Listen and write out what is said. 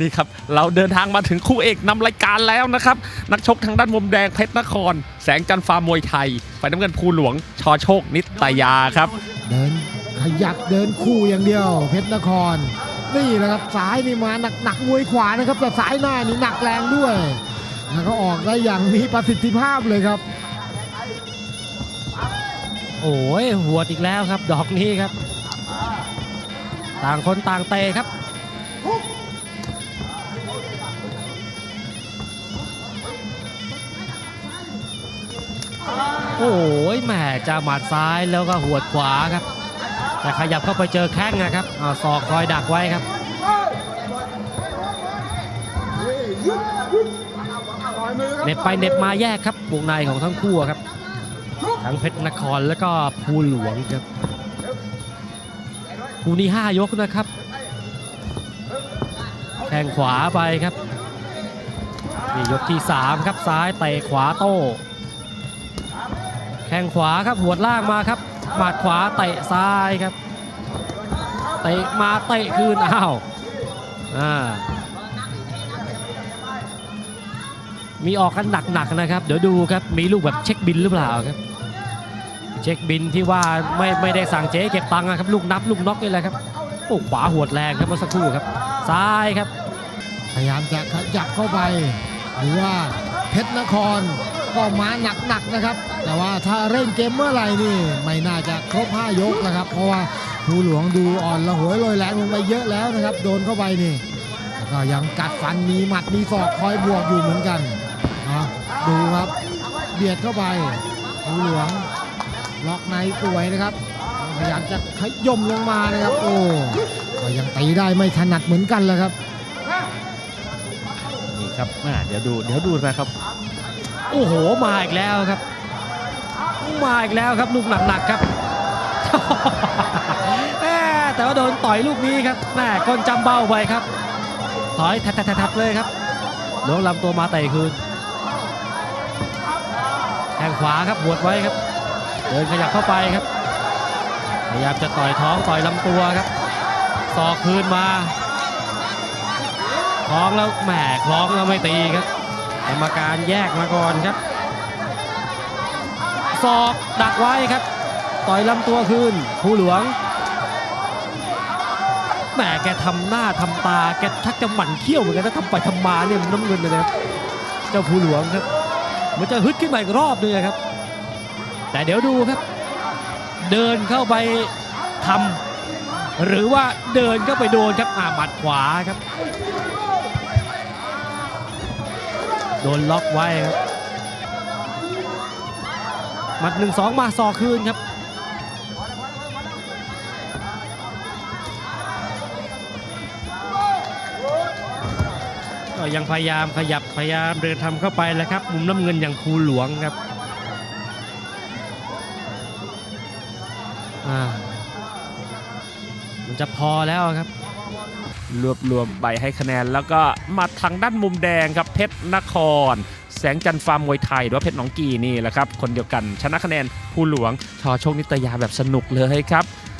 นี่ครับเราเดินทางมาถึงคู่เอกนำรายการแล้วนะครับ นักชกทางด้านมุมแดงเพชรนคร แสงจันทร์ฟาร์มมวยไทยฝ่ายน้ำเงินภูหลวงชอโชคนิตยาครับ เดินขยับเดินคู่อย่างเดียว เพชรนคร นี่แหละครับซ้ายนี่มาหนักหนักมวยขวานะครับแต่ซ้ายหน้านี่หนักแรงด้วยแล้วก็ออกได้อย่างมีประสิทธิภาพเลยครับ โอ้ยหัวดอีกแล้วครับ ดอกนี้ครับ ต่างคนต่างเตะครับ โอ้ยแหมจะหมัดซ้ายแล้วก็หัวดขวาครับ แต่ขยับเข้าไปเจอแข้งนะครับเอาศอกคอยดักไว้ครับเน็บไปเน็บมาแยกครับวงในของทั้งคู่ครับ ทั้งเพชรนครแล้วก็ภูหลวงครับภูนี้5ยกนะครับแข้งขวาไปครับนี่ยกที่ 3 ครับซ้ายเตะขวาโต้ งขวาครับหัวดล่างมาครับ หมัดขวาเตะซ้ายครับเตะมาเตะคืนอ้าวอ่ามีออกกันหนักๆนะครับ เดี๋ยวดูครับมีลูกแบบเช็คบินหรือเปล่าครับ เช็คบินที่ว่าไม่ไม่ได้สั่งเจ๊เก็บตังค์นะครับ ลูกนับลูกน็อกนี่แหละครับโอ้ขวาหัวดแรงครับเมื่อสักครู่ครับ ซ้ายครับ พยายามจะขยับเข้าไปหรือว่าเพชรนคร ก็มาหนักๆนะครับ แต่ว่าถ้าเร่งเกมเมื่อไหร่นี่ไม่น่าจะครบ 5 ยกนะครับ เพราะว่าภูหลวงดูอ่อนละหวยลอยแรงลงไปเยอะแล้วนะครับ โดนเข้าไปนี่แต่ก็ยังกัดฟันมีหมัดมีศอกคอยบวกอยู่เหมือนกันอะดูครับเบียดเข้าไปภูหลวงล็อกในสวยนะครับพยายามจะขย่มลงมานะครับ โอ้ก็ยังตีได้ไม่ถนัดเหมือนกันเลยครับนี่ครับเดี๋ยวดูเดี๋ยวดูนะครับ โอ้โหมาอีกแล้วครับ มาอีกแล้วครับลูกหนักๆครับแม่แต่ว่าโดนต่อยลูกนี้ครับแม่ก้นจำเบ้าไปครับถอยทัดๆเลยครับล้วงลำตัวมาเตะคืนแทงขวาครับบวดไว้ครับ เดินขยับเข้าไปครับ พยายามจะต่อยท้องต่อยลำตัวครับศอกคืนมาคล้องแล้วแหมคล้องแล้วไม่ตีครับ กรรมการแยกมาก่อนครับศอกดักไว้ครับ ต่อยลำตัวคืนผู้หลวงแหมแกทำหน้าทำตาแกทักจะหมั่นเขี้ยวเหมือนกันถ้าทำไปทำมาเนี่ยมันน้ำเงินเลยนะครับเจ้าผู้หลวงครับมันจะฮึดขึ้นมาอีกรอบนึงครับ แต่เดี๋ยวดูครับ เดินเข้าไปทำหรือว่าเดินเข้าไปโดนครับอาหมัดขวาครับ โดนล็อกไว้ครับหมัดหนึ่งสองมาสอกคืนครับ ก็ยังพยายามขยับพยายามเดินทำเข้าไปแหล้วครับ มุมน้ำเงินอย่างภูหลวงครับอ่ามันจะพอแล้วครับ รวบรวมใบให้คะแนน แล้วก็มาทางด้านมุมแดงครับเพชรนคร แสงจันทร์ฟาร์มมวยไทย หรือว่าเพชรหนองกีนี่แหละครับ คนเดียวกันชนะคะแนนผู้หลวงชอโชคนิตยาแบบสนุกเลยครับ